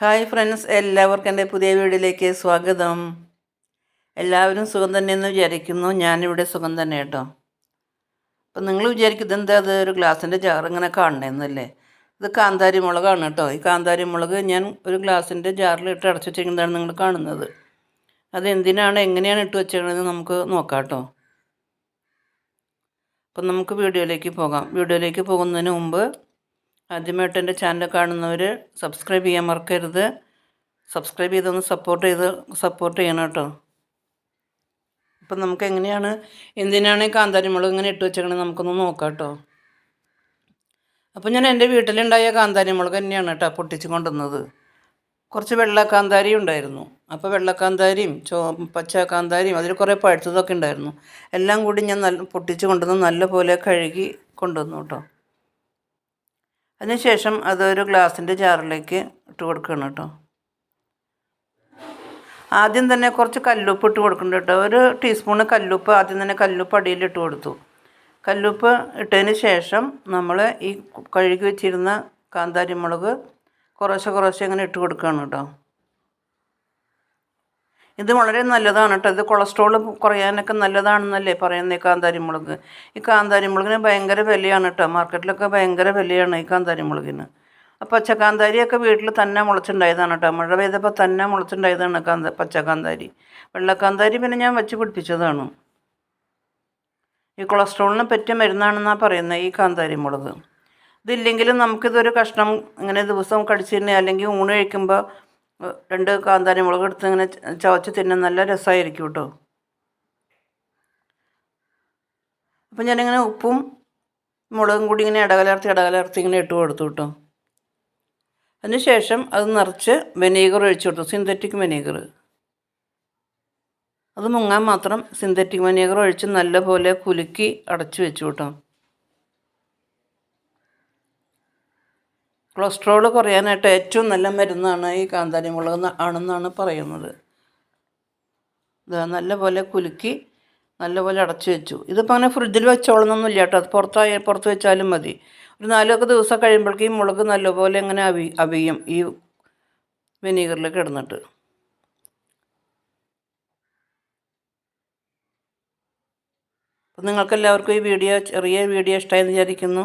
Hi friends എല്ലാവർക്കും എന്റെ പുതിയ വീഡിയോയിലേക്ക് സ്വാഗതം. എല്ലാവരും സുഖം തന്നെയെന്ന് വിചാരിക്കുന്നു. ഞാനിവിടെ സുഖം തന്നെ കേട്ടോ. അപ്പം നിങ്ങൾ വിചാരിക്കുന്നത് എന്താ അത് ഒരു ഗ്ലാസിന്റെ ജാർ ഇങ്ങനെ കാണണമെന്നല്ലേ ഇത് കാന്താരി മുളകാണ് കേട്ടോ. ഈ കാന്താരി മുളക് ഞാൻ ഒരു ഗ്ലാസിന്റെ ജാറിൽ ഇട്ട് അടച്ചു വെച്ചിരിക്കുന്നതാണ് നിങ്ങൾ കാണുന്നത്. അത് എന്തിനാണ് എങ്ങനെയാണ് ഇട്ട് വെച്ചിരിക്കുന്നത് നമുക്ക് നോക്കാം കേട്ടോ. അപ്പം നമുക്ക് വീഡിയോയിലേക്ക് പോകാം. വീഡിയോയിലേക്ക് പോകുന്നതിന് മുമ്പ് ആദ്യമായിട്ട് എന്റെ ചാനൽ കാണുന്നവർ സബ്സ്ക്രൈബ് ചെയ്യാൻ മറക്കരുത്. സബ്സ്ക്രൈബ് ചെയ്തൊന്ന് സപ്പോർട്ട് ചെയ്ത് സപ്പോർട്ട് ചെയ്യണം കേട്ടോ. അപ്പം നമുക്ക് എങ്ങനെയാണ് എന്തിനാണ് ഈ കാന്താരിമുളക് ഇങ്ങനെ ഇട്ട് വെച്ചേക്കണത് നമുക്കൊന്ന് നോക്കാം കേട്ടോ. അപ്പം ഞാൻ എന്റെ വീട്ടിലുണ്ടായ കാന്താരിമുളക് തന്നെയാണ് കേട്ടോ പൊട്ടിച്ച് കൊണ്ടുവന്നത്. കുറച്ച് വെള്ള കാന്താരി ഉണ്ടായിരുന്നു. അപ്പോൾ വെള്ളക്കാന്താരിയും ചോ പച്ച കാന്താരിയും അതിൽ കുറേ പഴുത്തതൊക്കെ ഉണ്ടായിരുന്നു. എല്ലാം കൂടി ഞാൻ നല്ല പൊട്ടിച്ച് കൊണ്ടുവന്ന് നല്ലപോലെ കഴുകി കൊണ്ടുവന്നു കേട്ടോ. അതിനുശേഷം അതൊരു ഗ്ലാസിന്റെ ചാറിലേക്ക് ഇട്ട് കൊടുക്കണം കേട്ടോ. ആദ്യം തന്നെ കുറച്ച് കല്ലുപ്പ് ഇട്ട് കൊടുക്കുന്നുണ്ട് കേട്ടോ. ഒരു ടീസ്പൂണ് കല്ലുപ്പ് ആദ്യം തന്നെ കല്ലുപ്പ് അടിയിൽ ഇട്ട് കൊടുത്തു. കല്ലുപ്പ് ഇട്ടതിന് ശേഷം നമ്മൾ ഈ കഴുകി വെച്ചിരുന്ന കാന്താരി മുളക് കുറേശ്ശെ കുറേശ്ശെ ഇങ്ങനെ ഇട്ട് കൊടുക്കുകയാണ് കേട്ടോ. ഇത് വളരെ നല്ലതാണ് കേട്ടോ. ഇത് കൊളസ്ട്രോൾ കുറയാനൊക്കെ നല്ലതാണെന്നല്ലേ പറയുന്നത് ഈ കാന്താരി മുളക് ഈ കാന്താരി മുളകിന് ഭയങ്കര വിലയാണ് കേട്ടോ. മാർക്കറ്റിലൊക്കെ ഭയങ്കര വിലയാണ് ഈ കാന്താരി മുളകിന് അപ്പോൾ പച്ചക്കാന്താരിയൊക്കെ വീട്ടിൽ തന്നെ മുളച്ചുണ്ടായതാണ് കേട്ടോ. മഴ പെയ്തപ്പോൾ തന്നെ മുളച്ചുണ്ടായതാണ് കാന്ത പച്ചക്കാന്താരി. വെള്ളക്കാന്താരി പിന്നെ ഞാൻ വെച്ച് പിടിപ്പിച്ചതാണ്. ഈ കൊളസ്ട്രോളിന് പറ്റിയ മരുന്നാണെന്നാണ് പറയുന്നത് ഈ കാന്താരി മുളക് ഇതില്ലെങ്കിലും നമുക്കിതൊരു കഷ്ണം ഇങ്ങനെ ദിവസം കടിച്ചിരുന്നേ അല്ലെങ്കിൽ ഊണ് കഴിക്കുമ്പോൾ രണ്ട് കാന്താരി മുളക് എടുത്ത് ഇങ്ങനെ ചവച്ച് തിന്നാൻ നല്ല രസമായിരിക്കും കേട്ടോ. അപ്പം ഞാനിങ്ങനെ ഉപ്പും മുളകും കൂടി ഇങ്ങനെ ഇടകലർത്തി ഇടകലർത്തി ഇങ്ങനെ ഇട്ട് കൊടുത്തു കേട്ടോ. അതിനുശേഷം അത് നിറച്ച് വെനീഗർ ഒഴിച്ചു കൊടുത്തു സിന്തറ്റിക് വെനീഗർ. അത് മുങ്ങാൻ മാത്രം സിന്തറ്റിക് വെനീഗർ ഒഴിച്ച് നല്ലപോലെ കുലുക്കി അടച്ചു വെച്ചു കേട്ടോ. കൊളസ്ട്രോൾ കുറയാനായിട്ട് ഏറ്റവും നല്ല മരുന്നാണ് ഈ കാന്താരി മുളക് ആണെന്നാണ് പറയുന്നത്. ഇത് നല്ലപോലെ കുലുക്കി നല്ലപോലെ അടച്ചു വെച്ചു. ഇതിപ്പോൾ അങ്ങനെ ഫ്രിഡ്ജിൽ വെച്ചോളണമെന്നില്ല കേട്ടോ. അത് പുറത്തായി പുറത്ത് വെച്ചാലും മതി. ഒരു നാലൊക്കെ ദിവസം കഴിയുമ്പോഴേക്കും ഈ മുളക് നല്ലപോലെ ഇങ്ങനെ അവി അവിയും ഈ വിനീഗറിൽ കിടന്നിട്ട്. അപ്പം നിങ്ങൾക്കെല്ലാവർക്കും ഈ വീഡിയോ ചെറിയ വീഡിയോ ഇഷ്ടമായെന്ന് വിചാരിക്കുന്നു.